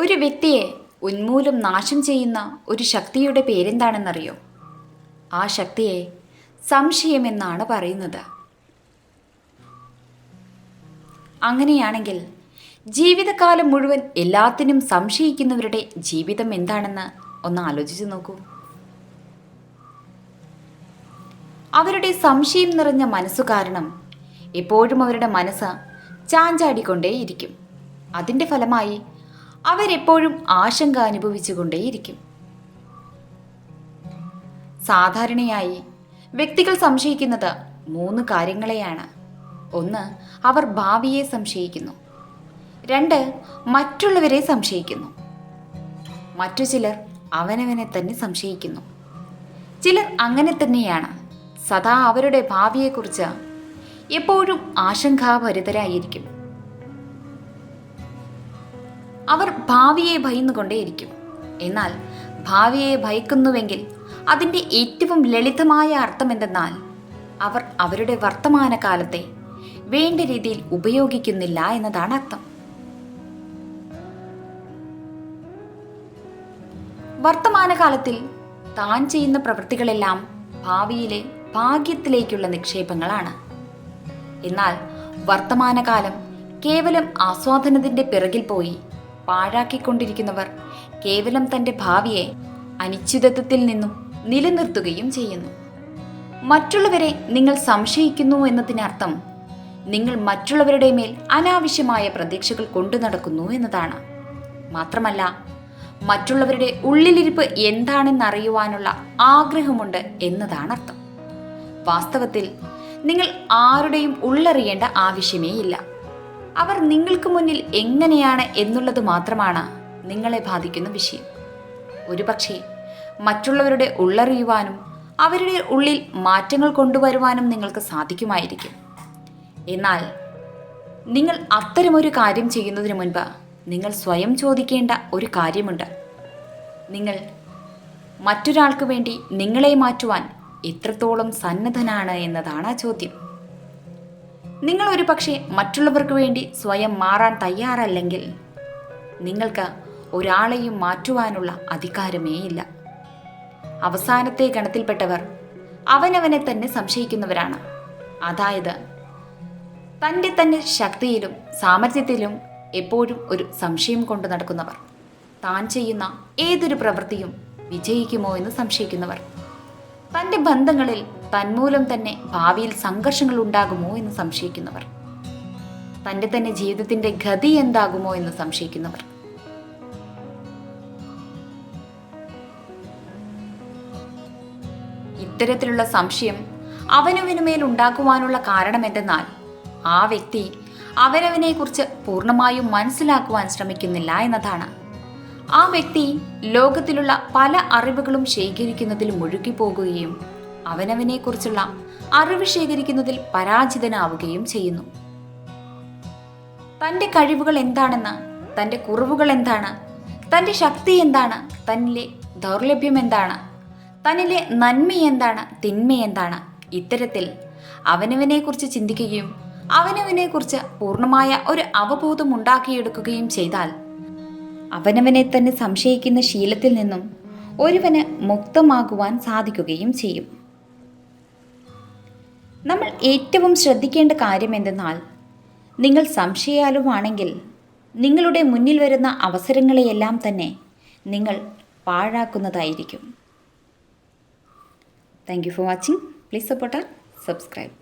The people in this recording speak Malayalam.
ഒരു വ്യക്തിയെ ഉന്മൂലം നാശം ചെയ്യുന്ന ഒരു ശക്തിയുടെ പേരെന്താണെന്നറിയോ? ആ ശക്തിയെ സംശയമെന്നാണ് പറയുന്നത്. അങ്ങനെയാണെങ്കിൽ ജീവിതകാലം മുഴുവൻ എല്ലാത്തിനും സംശയിക്കുന്നവരുടെ ജീവിതം എന്താണെന്ന് ഒന്ന് ആലോചിച്ച് നോക്കൂ. അവരുടെ സംശയം നിറഞ്ഞ മനസ്സു കാരണം എപ്പോഴും അവരുടെ മനസ്സ് ചാഞ്ചാടിക്കൊണ്ടേയിരിക്കും. അതിന്റെ ഫലമായി അവരെപ്പോഴും ആശങ്ക അനുഭവിച്ചുകൊണ്ടേയിരിക്കും. സാധാരണയായി വ്യക്തികൾ സംശയിക്കുന്നത് മൂന്ന് കാര്യങ്ങളെയാണ്. ഒന്ന് അവർ ഭാവിയെ സംശയിക്കുന്നു. രണ്ട് മറ്റുള്ളവരെ സംശയിക്കുന്നു. മറ്റു ചിലർ അവനവനെ തന്നെ സംശയിക്കുന്നു. ചിലർ അങ്ങനെ തന്നെയാണ്. സദാ അവരുടെ ഭാവിയെക്കുറിച്ച് എപ്പോഴും ആശങ്കാഭരിതരായിരിക്കും. അവർ ഭാവിയെ ഭയന്നുകൊണ്ടേയിരിക്കും. എന്നാൽ ഭാവിയെ ഭയക്കുന്നുവെങ്കിൽ അതിന്റെ ഏറ്റവും ലളിതമായ അർത്ഥം എന്തെന്നാൽ അവർ അവരുടെ വർത്തമാനകാലത്തെ വേണ്ട രീതിയിൽ ഉപയോഗിക്കുന്നില്ല എന്നതാണ് അർത്ഥം. വർത്തമാനകാലത്തിൽ താൻ ചെയ്യുന്ന പ്രവൃത്തികളെല്ലാം ഭാവിയിലെ ഭാഗ്യത്തിലേക്കുള്ള നിക്ഷേപങ്ങളാണ്. എന്നാൽ വർത്തമാനകാലം കേവലം ആസ്വാദനത്തിന്റെ പിറകിൽ പോയി പാഴാക്കിക്കൊണ്ടിരിക്കുന്നവർ കേവലം തന്റെ ഭാവിയെ അനിശ്ചിതത്വത്തിൽ നിന്നും നിലനിർത്തുകയും ചെയ്യുന്നു. മറ്റുള്ളവരെ നിങ്ങൾ സംശയിക്കുന്നു എന്നതിനർത്ഥം നിങ്ങൾ മറ്റുള്ളവരുടെ മേൽ അനാവശ്യമായ പ്രതീക്ഷകൾ കൊണ്ടു നടക്കുന്നു എന്നതാണ്. മാത്രമല്ല മറ്റുള്ളവരുടെ ഉള്ളിലിരിപ്പ് എന്താണെന്നറിയുവാനുള്ള ആഗ്രഹമുണ്ട് എന്നതാണ് അർത്ഥം വാസ്തവത്തിൽ നിങ്ങൾ ആരുടെയും ഉള്ളറിയേണ്ട ആവശ്യമേ ഇല്ല അവർ നിങ്ങൾക്ക് മുന്നിൽ എങ്ങനെയാണ് എന്നുള്ളത് മാത്രമാണ് നിങ്ങളെ ബാധിക്കുന്ന വിഷയം. ഒരുപക്ഷെ മറ്റുള്ളവരുടെ ഉള്ളറിയുവാനും അവരുടെ ഉള്ളിൽ മാറ്റങ്ങൾ കൊണ്ടുവരുവാനും നിങ്ങൾക്ക് സാധിക്കുമായിരിക്കും. എന്നാൽ നിങ്ങൾ അത്തരമൊരു കാര്യം ചെയ്യുന്നതിന് മുൻപ് നിങ്ങൾ സ്വയം ചോദിക്കേണ്ട ഒരു കാര്യമുണ്ട്. നിങ്ങൾ മറ്റൊരാൾക്ക് വേണ്ടി നിങ്ങളെ മാറ്റുവാൻ എത്രത്തോളം സന്നദ്ധനാണ് എന്നതാണ് ആ ചോദ്യം. നിങ്ങൾ ഒരു പക്ഷേ മറ്റുള്ളവർക്ക് വേണ്ടി സ്വയം മാറാൻ തയ്യാറല്ലെങ്കിൽ നിങ്ങൾക്ക് ഒരാളെയും മാറ്റുവാനുള്ള അധികാരമേയില്ല അവസാനത്തെ ഗണത്തിൽപ്പെട്ടവർ അവനവനെ തന്നെ സംശയിക്കുന്നവരാണ്. അതായത് തന്റെ തന്നെ ശക്തിയിലും സാമർഥ്യത്തിലും എപ്പോഴും ഒരു സംശയം കൊണ്ട് നടക്കുന്നവർ. താൻ ചെയ്യുന്ന ഏതൊരു പ്രവൃത്തിയും വിജയിക്കുമോ എന്ന് സംശയിക്കുന്നവർ. തന്റെ ബന്ധങ്ങളിൽ തന്മൂലം തന്നെ ഭാവിയിൽ സംഘർഷങ്ങൾ ഉണ്ടാകുമോ എന്ന് സംശയിക്കുന്നവർ. തന്റെ തന്നെ ജീവിതത്തിന്റെ ഗതി എന്താകുമോ എന്ന് സംശയിക്കുന്നവർ. ഇത്തരത്തിലുള്ള സംശയം അവനവനുമേൽ ഉണ്ടാക്കുവാനുള്ള കാരണം എന്തെന്നാൽ ആ വ്യക്തി അവനവനെക്കുറിച്ച് പൂർണമായും മനസ്സിലാക്കുവാൻ ശ്രമിക്കുന്നില്ല എന്നതാണ്. ആ വ്യക്തി ലോകത്തിലുള്ള പല അറിവുകളും ശേഖരിക്കുന്നതിൽ മുഴുകിപ്പോകുകയും അവനവനെക്കുറിച്ചുള്ള അറിവ് ശേഖരിക്കുന്നതിൽ പരാജിതനാവുകയും ചെയ്യുന്നു. തന്റെ കഴിവുകൾ എന്താണെന്ന് തന്റെ കുറവുകൾ എന്താണ് തന്റെ ശക്തി എന്താണ് തന്നിലെ ദൗർലഭ്യം എന്താണ് തന്നിലെ നന്മ എന്താണ് തിന്മ എന്താണ് ഇത്തരത്തിൽ അവനവനെക്കുറിച്ച് ചിന്തിക്കുകയും അവനവനെക്കുറിച്ച് പൂർണമായ ഒരു അവബോധം ഉണ്ടാക്കിയെടുക്കുകയും ചെയ്താൽ അവനവനെ തന്നെ സംശയിക്കുന്ന ശീലത്തിൽ നിന്നും ഒരുവന് മുക്തമാകുവാൻ സാധിക്കുകയും ചെയ്യും. നമ്മൾ ഏറ്റവും ശ്രദ്ധിക്കേണ്ട കാര്യം എന്തെന്നാൽ നിങ്ങൾ സംശയാലുമാണെങ്കിൽ നിങ്ങളുടെ മുന്നിൽ വരുന്ന അവസരങ്ങളെയെല്ലാം തന്നെ നിങ്ങൾ പാഴാക്കുന്നതായിരിക്കും. Thank you for watching please support subscribe